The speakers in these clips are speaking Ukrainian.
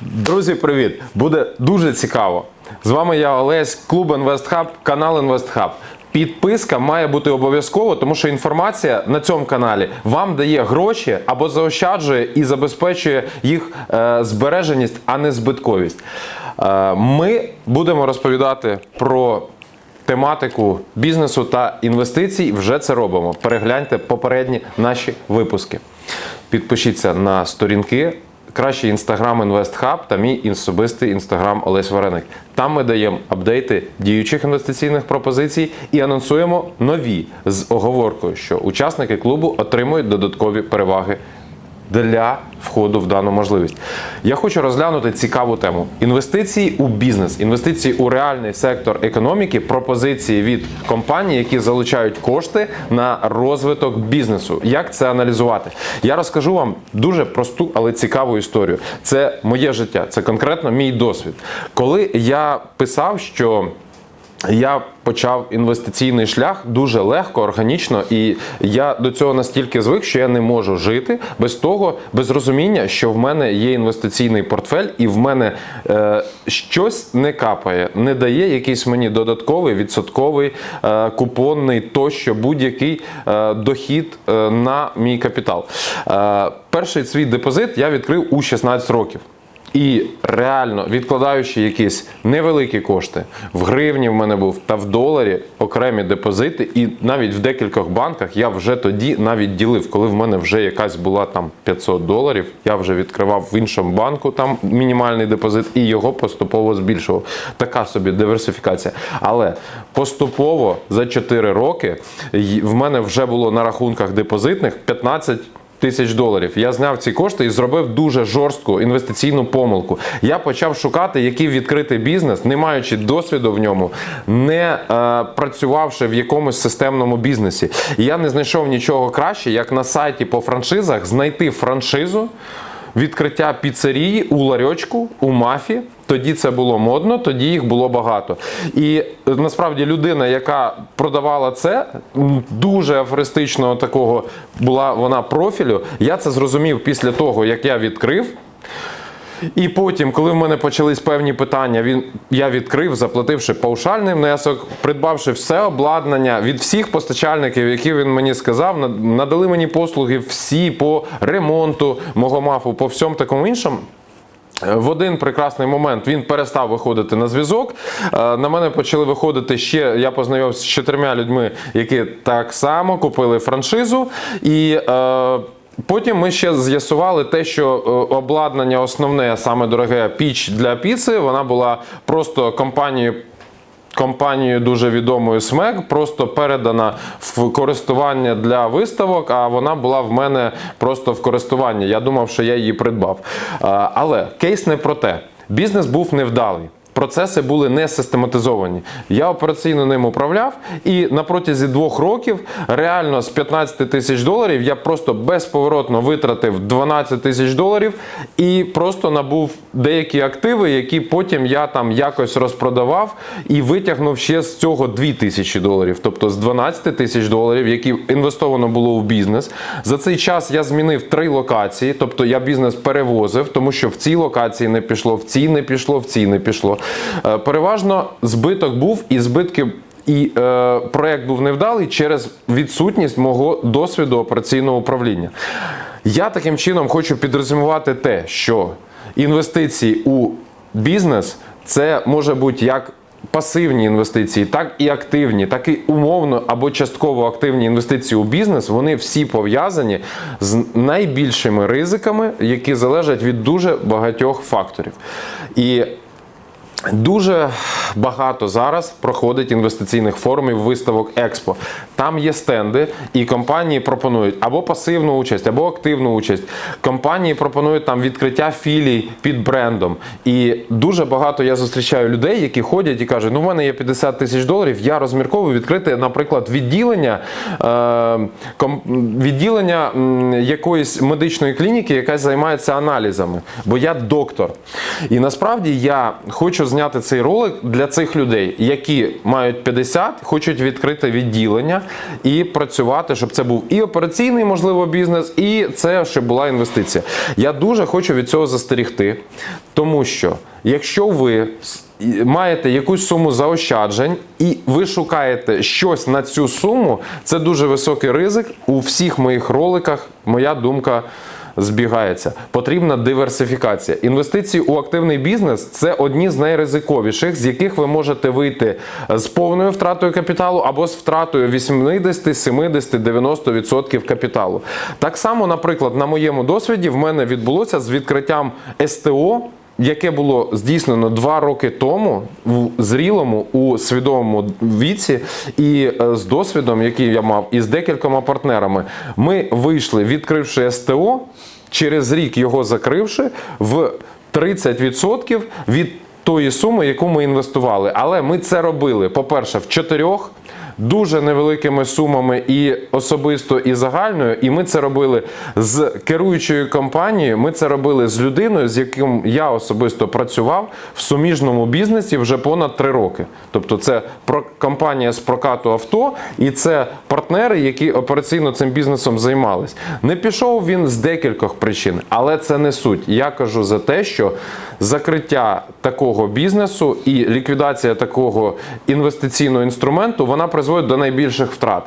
Друзі, привіт! Буде дуже цікаво. З вами я Олесь, клуб InvestHub, канал InvestHub. Підписка має бути обов'язково, тому що інформація на цьому каналі вам дає гроші або заощаджує і забезпечує їх е, збереженість, а не збитковість. Е, ми будемо розповідати про тематику бізнесу та інвестицій. Вже це робимо. Перегляньте попередні наші випуски. Підпишіться на сторінки. Краще інстаграм інвестхаб та мій особистий інстаграм Олесь Вареник. Там ми даємо апдейти діючих інвестиційних пропозицій і анонсуємо нові з оговоркою, що учасники клубу отримують додаткові переваги для входу в дану можливість. Я хочу розглянути цікаву тему: інвестиції у бізнес, інвестиції у реальний сектор економіки, пропозиції від компаній, які залучають кошти на розвиток бізнесу. Як це аналізувати? Я розкажу вам дуже просту, але цікаву історію. Це моє життя, це конкретно мій досвід. Коли я писав, що я почав інвестиційний шлях дуже легко, органічно, і я до цього настільки звик, що я не можу жити без того, без розуміння, що в мене є інвестиційний портфель, і в мене е, щось не капає, не дає якийсь мені додатковий відсотковий е, купонний тощо будь-який е, дохід е, на мій капітал. Е, перший свій депозит я відкрив у 16 років. І реально відкладаючи якісь невеликі кошти в гривні в мене був та в доларі окремі депозити, і навіть в декількох банках я вже тоді навіть ділив, коли в мене вже якась була там 500 доларів, я вже відкривав в іншому банку там мінімальний депозит і його поступово збільшував. Така собі диверсифікація. Але поступово за 4 роки в мене вже було на рахунках депозитних 15 тисяч доларів. Я зняв ці кошти і зробив дуже жорстку інвестиційну помилку. Я почав шукати, який відкрити бізнес, не маючи досвіду в ньому, не е, працювавши в якомусь системному бізнесі. І я не знайшов нічого краще, як на сайті по франшизах знайти франшизу. Відкриття піцерії у ларьочку, у мафі. Тоді це було модно, тоді їх було багато. І е, насправді людина, яка продавала це, дуже афористичного такого була вона профілю. Я це зрозумів після того, як я відкрив. І потім, коли в мене почались певні питання, він я відкрив, заплативши паушальний внесок, придбавши все обладнання від всіх постачальників, які він мені сказав, надали мені послуги всі по ремонту мого мафу, по всьому такому іншому. В один прекрасний момент він перестав виходити на зв'язок. Е, На мене почали виходити ще. Я познайомився з чотирма людьми, які так само купили франшизу. І е, потім ми ще з'ясували те, що е, обладнання основне, саме дороге піч для піци, вона була просто компанією компанією дуже відомою СМЕК, просто передана в користування для виставок, а вона була в мене просто в користуванні. Я думав, що я її придбав. Але кейс не про те. Бізнес був невдалий. Процеси були не систематизовані. Я операційно ним управляв, і на протязі двох років реально з 15 тисяч доларів я просто безповоротно витратив 12 тисяч доларів і просто набув деякі активи, які потім я там якось розпродавав і витягнув ще з цього 2 тисячі доларів. Тобто з 12 тисяч доларів, які інвестовано було в бізнес. За цей час я змінив три локації, тобто я бізнес перевозив, тому що в цій локації не пішло, в цій не пішло, в цій не пішло. Е, Переважно збиток був і збитки. І е, проект був невдалий через відсутність мого досвіду операційного управління. Я таким чином хочу підрозумувати те, що інвестиції у бізнес це може бути як пасивні інвестиції, так і активні, так і умовно або частково активні інвестиції у бізнес. Вони всі пов'язані з найбільшими ризиками, які залежать від дуже багатьох факторів. І Дуже багато зараз проходить інвестиційних форумів, виставок Експо. Там є стенди, і компанії пропонують або пасивну участь, або активну участь. Компанії пропонують там відкриття філій під брендом. І дуже багато я зустрічаю людей, які ходять і кажуть: ну в мене є 50 тисяч доларів, я розмірковую відкрити, наприклад, відділення, е, відділення якоїсь медичної клініки, яка займається аналізами, бо я доктор. І насправді я хочу зняти цей ролик для цих людей, які мають 50, хочуть відкрити відділення і працювати, щоб це був і операційний, можливо, бізнес, і це ще була інвестиція. Я дуже хочу від цього застерігти, тому що якщо ви маєте якусь суму заощаджень і ви шукаєте щось на цю суму, це дуже високий ризик. У всіх моїх роликах моя думка збігається. Потрібна диверсифікація. Інвестиції у активний бізнес це одні з найризиковіших, з яких ви можете вийти з повною втратою капіталу або з втратою 80, 70, 90% капіталу. Так само, наприклад, на моєму досвіді в мене відбулося з відкриттям СТО. Яке було здійснено два роки тому в зрілому у свідомому віці, і е, з досвідом, який я мав, і з декількома партнерами, ми вийшли, відкривши СТО, через рік його закривши в 30% від тої суми, яку ми інвестували. Але ми це робили, по-перше, в чотирьох. Дуже невеликими сумами і особисто і загальною, і ми це робили з керуючою компанією. Ми це робили з людиною, з яким я особисто працював в суміжному бізнесі вже понад три роки. Тобто, це компанія з прокату авто, і це партнери, які операційно цим бізнесом займались. Не пішов він з декількох причин, але це не суть. Я кажу за те, що закриття такого бізнесу і ліквідація такого інвестиційного інструменту вона призводить до найбільших втрат.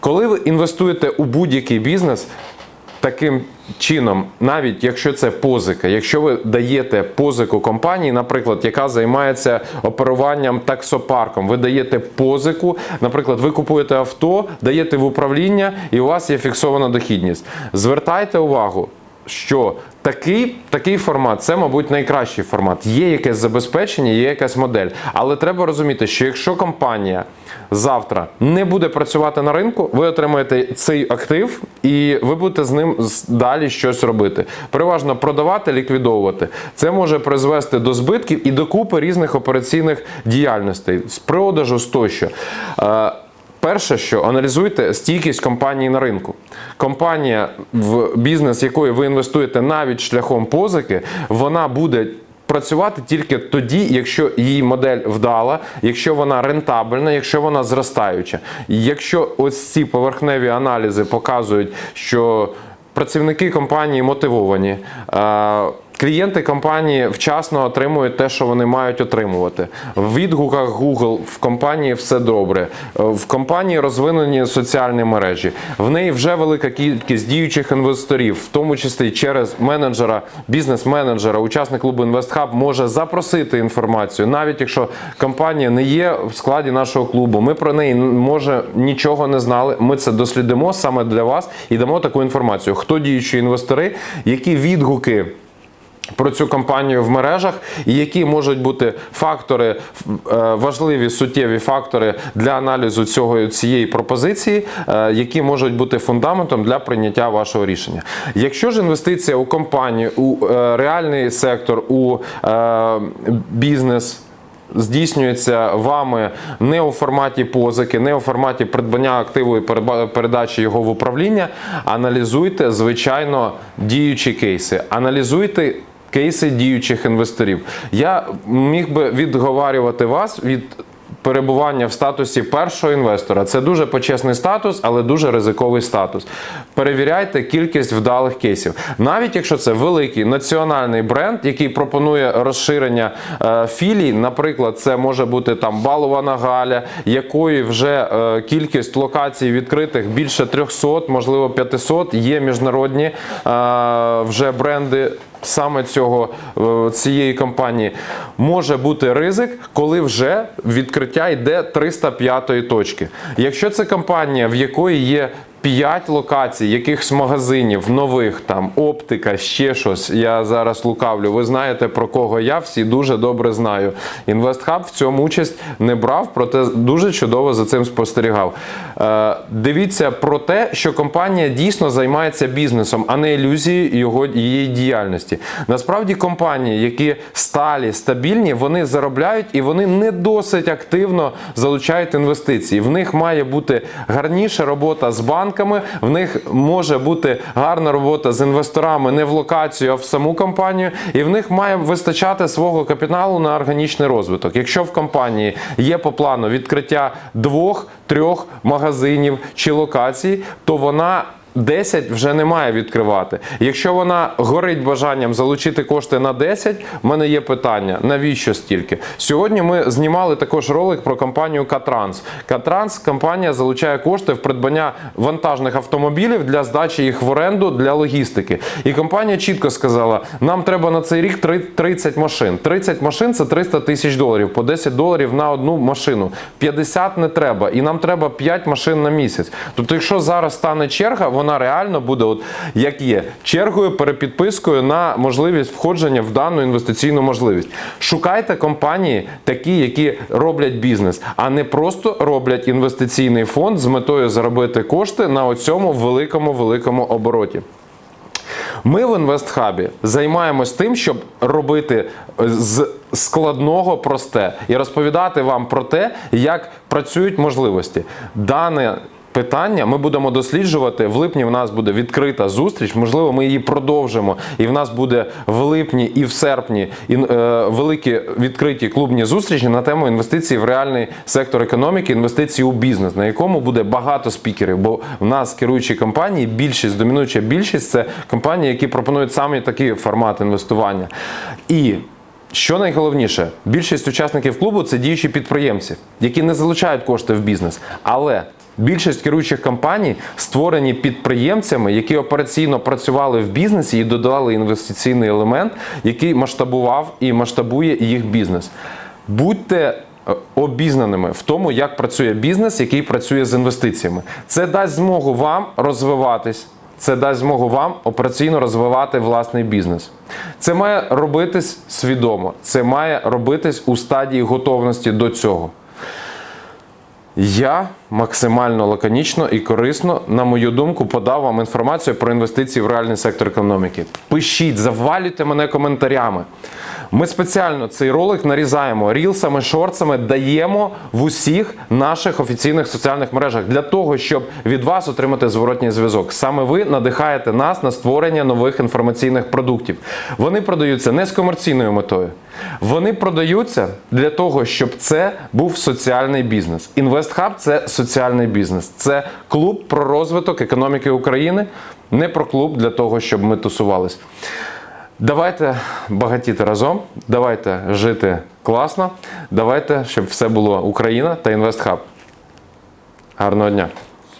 Коли ви інвестуєте у будь-який бізнес, таким чином, навіть якщо це позика, якщо ви даєте позику компанії, наприклад, яка займається оперуванням таксопарком, ви даєте позику, наприклад, ви купуєте авто, даєте в управління, і у вас є фіксована дохідність. Звертайте увагу. Що такий, такий формат це, мабуть, найкращий формат. Є якесь забезпечення, є якась модель. Але треба розуміти, що якщо компанія завтра не буде працювати на ринку, ви отримаєте цей актив і ви будете з ним далі щось робити. Переважно продавати, ліквідовувати. Це може призвести до збитків і до купи різних операційних діяльностей з продажу тощо. Перше, що аналізуйте стійкість компанії на ринку. Компанія, в бізнес якої ви інвестуєте навіть шляхом позики, вона буде. Працювати тільки тоді, якщо її модель вдала, якщо вона рентабельна, якщо вона зростаюча. Якщо ось ці поверхневі аналізи показують, що працівники компанії мотивовані, клієнти компанії вчасно отримують те, що вони мають отримувати. В відгуках Google в компанії все добре. Е, В компанії розвинені соціальні мережі. В неї вже велика кількість діючих інвесторів, в тому числі через менеджера, бізнес-менеджера, учасник клубу InvestHub може запросити інформацію, навіть якщо компанія не є в складі нашого клубу. Ми про неї може нічого не знали. Ми це дослідимо саме для вас і дамо таку інформацію. Хто діючі інвестори, які відгуки про цю компанію в мережах, і які можуть бути фактори, е, важливі суттєві фактори для аналізу цього цієї пропозиції, е, які можуть бути фундаментом для прийняття вашого рішення. Якщо ж інвестиція у компанію, у е, реальний сектор, у бізнес. Здійснюється вами не у форматі позики, не у форматі придбання активу і передачі його в управління. Аналізуйте, звичайно, діючі кейси. Аналізуйте кейси діючих інвесторів. Я міг би відговарювати вас від перебування в статусі першого інвестора. Це дуже почесний статус, але дуже ризиковий статус. Перевіряйте кількість вдалих кейсів. Навіть якщо це великий національний бренд, який пропонує розширення е, філій, наприклад, це може бути там балована галя, якої вже е, кількість локацій відкритих більше 300, можливо 500, є міжнародні е, вже бренди саме цього е, цієї компанії може бути ризик, коли вже відкриття йде 305 точки. Якщо це компанія, в якої є 5 локацій, якихось магазинів, нових там оптика, ще щось. Я зараз лукавлю. Ви знаєте про кого я всі дуже добре знаю. InvestHub в цьому участь не брав, проте дуже чудово за цим спостерігав. Е, дивіться про те, що компанія дійсно займається бізнесом, а не ілюзією його її діяльності. Насправді компанії, які сталі, стабільні, вони заробляють і вони не досить активно залучають інвестиції. В них має бути гарніша робота з банками. Банками, в них може бути гарна робота з інвесторами не в локацію, а в саму компанію, і в них має вистачати свого капіталу на органічний розвиток. Якщо в компанії є по плану відкриття двох-трьох магазинів чи локацій, то вона 10 вже не має відкривати. Якщо вона горить бажанням залучити кошти на 10, в мене є питання: навіщо стільки? Сьогодні ми знімали також ролик про компанію Катранс. Катранс компанія залучає кошти в придбання вантажних автомобілів для здачі їх в оренду для логістики. І компанія чітко сказала: нам треба на цей рік три- 30 машин. 30 машин це 300 тисяч доларів, по 10 доларів на одну машину. 50 не треба, і нам треба 5 машин на місяць. Тобто, якщо зараз стане черга, вона реально буде, от як є, чергою, перепідпискою на можливість входження в дану інвестиційну можливість. Шукайте компанії, такі, які роблять бізнес, а не просто роблять інвестиційний фонд з метою заробити кошти на оцьому великому великому обороті. Ми в інвестхабі займаємось тим, щоб робити з складного просте і розповідати вам про те, як працюють можливості. Дане питання ми будемо досліджувати. В липні в нас буде відкрита зустріч. Можливо, ми її продовжимо. І в нас буде в липні і в серпні ін- е, великі відкриті клубні зустрічі на тему інвестицій в реальний сектор економіки, інвестиції у бізнес, на якому буде багато спікерів. Бо в нас керуючі компанії, більшість, домінуюча більшість це компанії, які пропонують саме такий формат інвестування. І що найголовніше, більшість учасників клубу це діючі підприємці, які не залучають кошти в бізнес. Але більшість керуючих компаній створені підприємцями, які операційно працювали в бізнесі і додали інвестиційний елемент, який масштабував і масштабує їх бізнес. Будьте е, обізнаними в тому, як працює бізнес, який працює з інвестиціями. Це дасть змогу вам розвиватись. Це дасть змогу вам операційно розвивати власний бізнес. Це має робитись свідомо. Це має робитись у стадії готовності до цього. Я максимально лаконічно і корисно, на мою думку, подав вам інформацію про інвестиції в реальний сектор економіки. Пишіть, завалюйте мене коментарями. Ми спеціально цей ролик нарізаємо рілсами, шорцами, даємо в усіх наших офіційних соціальних мережах для того, щоб від вас отримати зворотній зв'язок. Саме ви надихаєте нас на створення нових інформаційних продуктів. Вони продаються не з комерційною метою. Вони продаються для того, щоб це був соціальний бізнес. InvestHub – це соціальний бізнес. Це клуб про розвиток економіки України, не про клуб для того, щоб ми тусувались. Давайте багатіти разом, давайте жити класно, давайте, щоб все було Україна та Інвестхаб. Гарного дня!